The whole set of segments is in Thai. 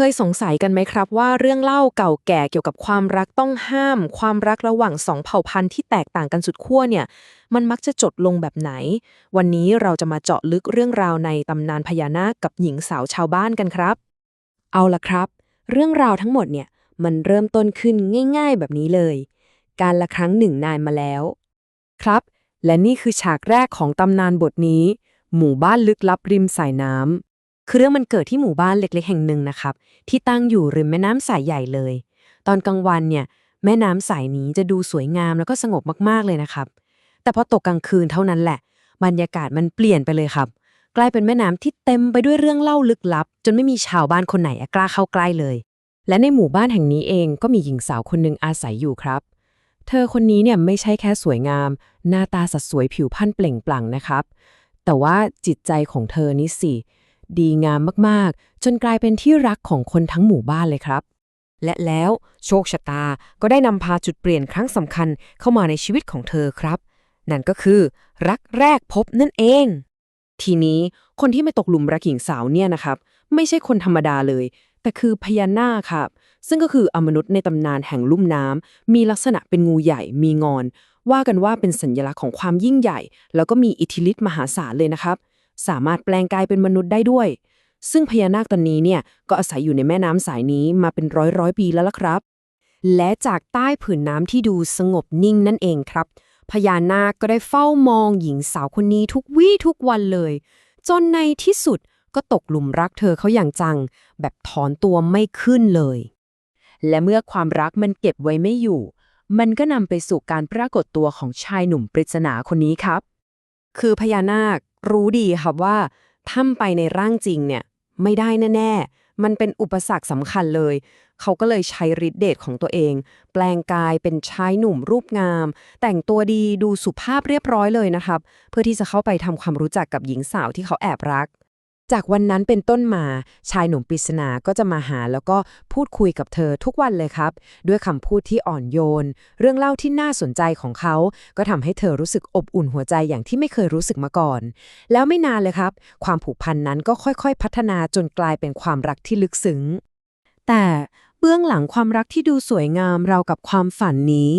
เคยสงสัยกันไหมครับว่าเรื่องเล่าเก่าแก่เกี่ยวกับความรักต้องห้าม ความรักระหว่างสองเผ่าพันธุ์ที่แตกต่างกันสุดขั้วเนี่ย มันมักจะจดลงแบบไหน วันนี้เราจะมาเจาะลึกเรื่องราวในตำนานพญานาคกับหญิงสาวชาวบ้านกันครับ เอาละครับ เรื่องราวทั้งหมดเนี่ยมันเริ่มต้นขึ้นง่าย ๆ แบบนี้เลย การละครั้งหนึ่งนานมาแล้ว ครับ และนี่คือฉากแรกของตำนานบทนี้ หมู่บ้านลึกลับริมสายน้ำ คือเรื่องมันเกิดที่หมู่บ้านเล็กๆ แห่งหนึ่งนะครับ ที่ตั้งอยู่ริมแม่น้ำสายใหญ่เลย ตอนกลางวันเนี่ยแม่น้ำสายนี้จะดูสวยงามแล้วก็สงบมากๆเลยนะครับ แต่พอตกกลางคืนเท่านั้นแหละ บรรยากาศมันเปลี่ยนไปเลยครับกลายเป็นแม่น้ำที่เต็มไปด้วยเรื่องเล่าลึกลับ จนไม่มีชาวบ้านคนไหนกล้าเข้าใกล้เลย และในหมู่บ้านแห่งนี้เองก็มีหญิงสาวคนหนึ่งอาศัยอยู่ครับ เธอคนนี้เนี่ยไม่ใช่แค่สวยงาม หน้าตาสัดสวยผิวพรรณเปล่งปลั่งนะครับ แต่ว่าจิตใจของเธอนี่สิ ดีงามมากๆ จนกลายเป็นที่รักของคนทั้งหมู่บ้านเลยครับ และแล้วโชคชะตาก็ได้นำพาจุดเปลี่ยนครั้งสำคัญเข้ามาในชีวิตของเธอครับ นั่นก็คือ รักแรกพบนั่นเอง ทีนี้คนที่ไม่ตกหลุมรักหญิงสาวเนี่ยนะครับ ไม่ใช่คนธรรมดาเลย แต่คือพญานาคครับ ซึ่งก็คืออมนุษย์ในตำนานแห่งลุ่มน้ำมีลักษณะเป็นงูใหญ่มีงอนว่ากันว่าเป็นสัญลักษณ์ของความยิ่งใหญ่ แล้วก็มีอิทธิฤทธิ์มหาศาลเลยนะครับ สามารถแปลงกายเป็นมนุษย์ได้ด้วย ซึ่งพญานาคตนนี้เนี่ยก็อาศัยอยู่ในแม่น้ำสายนี้มาเป็นร้อยร้อยปีแล้วล่ะครับ และจากใต้ผืนน้ำที่ดูสงบนิ่งนั่นเองครับ พญานาคก็ได้เฝ้ามองหญิงสาวคนนี้ทุกวี่ทุกวันเลย จนในที่สุดก็ตกหลุมรักเธอเขาอย่างจัง แบบถอนตัวไม่ขึ้นเลย และเมื่อความรักมันเก็บไว้ไม่อยู่ มันก็นำไปสู่การปรากฏตัวของชายหนุ่มปริศนาคนนี้ครับ คือพญานาค รู้ดีครับว่าถ้ำไปในร่างจริงเนี่ยไม่ได้แน่ๆ มันเป็นอุปสรรคสำคัญเลย เขาก็เลยใช้ฤทธิ์เดชของตัวเอง แปลงกายเป็นชายหนุ่มรูปงาม แต่งตัวดีดูสุภาพเรียบร้อยเลยนะครับ เพื่อที่จะเข้าไปทำความรู้จักกับหญิงสาวที่เขาแอบรัก จากวันนั้นเป็นต้นมาชายหนุ่มปริศนาก็จะมาหาแล้วก็พูดคุยกับเธอทุกวันเลยครับ ด้วยคำพูดที่อ่อนโยน เรื่องเล่าที่น่าสนใจของเขา ก็ทำให้เธอรู้สึกอบอุ่นหัวใจอย่างที่ไม่เคยรู้สึกมาก่อน แล้วไม่นานเลยครับ ความผูกพันนั้นก็ค่อยๆ พัฒนาจนกลายเป็นความรักที่ลึกซึ้งแต่เบื้องหลังความรักที่ดูสวยงามเรากับความฝันนี้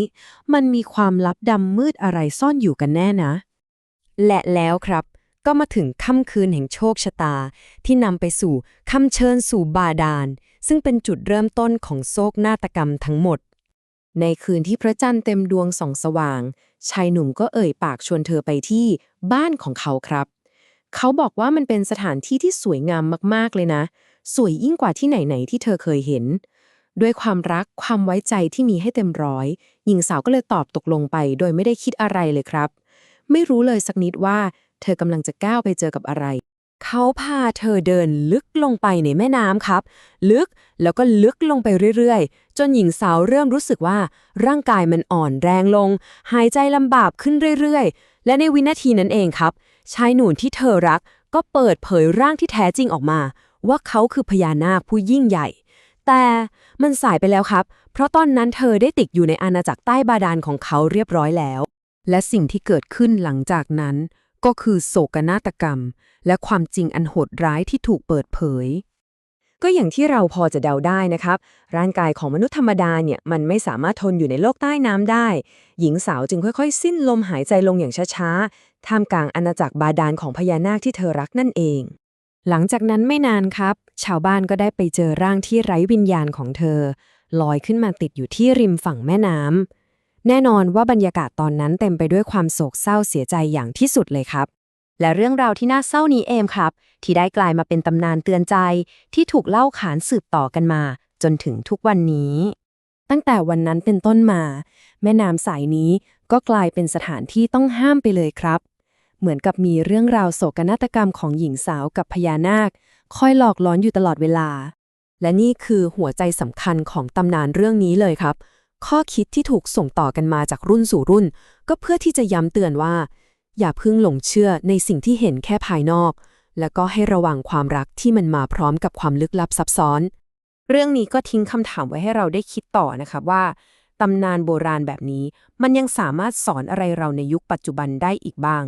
มันมีความลับดำมืดอะไรซ่อนอยู่กันแน่นะ และแล้วครับ ก็มาถึงค่ำคืนแห่งโชคชะตา ที่นำไปสู่คำเชิญสู่บาดาล ซึ่งเป็นจุดเริ่มต้นของโศกนาฏกรรมทั้งหมด ในคืนที่พระจันทร์เต็มดวงส่องสว่าง ชายหนุ่มก็เอ่ยปากชวนเธอไปที่บ้านของเขาครับ เขาบอกว่ามันเป็นสถานที่ที่สวยงามมากๆเลยนะ สวยยิ่งกว่าที่ไหนๆที่เธอเคยเห็นด้วยความรักความไว้ใจที่มีให้เต็มร้อย หญิงสาวก็เลยตอบตกลงไป โดยไม่ได้คิดอะไรเลยครับ ไม่รู้เลยสักนิดว่า เธอกำลังจะก้าวไปเจอกับอะไร เขาพาเธอเดินลึกลงไปในแม่น้ำครับ ลึกแล้วก็ลึกลงไปเรื่อยๆ จนหญิงสาวเริ่มรู้สึกว่าร่างกายมันอ่อนแรงลง หายใจลำบากขึ้นเรื่อยๆ และในวินาทีนั้นเองครับ ชายหนุ่มที่เธอรักก็เปิดเผยร่างที่แท้จริงออกมา ว่าเขาคือพญานาคผู้ยิ่งใหญ่ แต่มันสายไปแล้วครับ เพราะตอนนั้นเธอได้ติดอยู่ในอาณาจักรใต้บาดาลของเขาเรียบร้อยแล้ว และสิ่งที่เกิดขึ้นหลังจากนั้น ก็คือโศกนาฏกรรม และความจริงอันโหดร้ายที่ถูกเปิดเผย ก็อย่างที่เราพอจะเดาได้นะครับ ร่างกายของมนุษย์ธรรมดาเนี่ยมันไม่สามารถทนอยู่ในโลกใต้น้ำได้ หญิงสาวจึงค่อยๆ สิ้นลมหายใจลงอย่างช้าๆ ท่ามกลางอาณาจักรบาดาลของพญานาคที่เธอรักนั่นเอง หลังจากนั้นไม่นานครับ ชาวบ้านก็ได้ไปเจอร่างที่ไร้วิญญาณของเธอลอยขึ้นมาติดอยู่ที่ริมฝั่งแม่น้ำ แน่นอนว่าบรรยากาศตอนนั้นเต็มไปด้วยความโศกเศร้าเสียใจอย่างที่สุดเลยครับ และเรื่องราวที่น่าเศร้านี้เองครับ ที่ได้กลายมาเป็นตำนานเตือนใจ ที่ถูกเล่าขานสืบต่อกันมา จนถึงทุกวันนี้ ตั้งแต่วันนั้นเป็นต้นมา แม่น้ำสายนี้ก็กลายเป็นสถานที่ต้องห้ามไปเลยครับ เหมือนกับมีเรื่องราวโศกนาฏกรรมของหญิงสาวกับพญานาค คอยหลอกล้อนอยู่ตลอดเวลา และนี่คือหัวใจสำคัญของตำนานเรื่องนี้เลยครับ ข้อคิดที่ถูกส่งต่อกันมาจากรุ่นสู่รุ่น ก็เพื่อที่จะย้ำเตือนว่า อย่าเพิ่งหลงเชื่อในสิ่งที่เห็นแค่ภายนอก แล้วก็ให้ระวังความรักที่มันมาพร้อมกับความลึกลับซับซ้อน เรื่องนี้ก็ทิ้งคำถามไว้ให้เราได้คิดต่อนะครับว่าตำนานโบราณแบบนี้ มันยังสามารถสอนอะไรเราในยุคปัจจุบันได้อีกบ้าง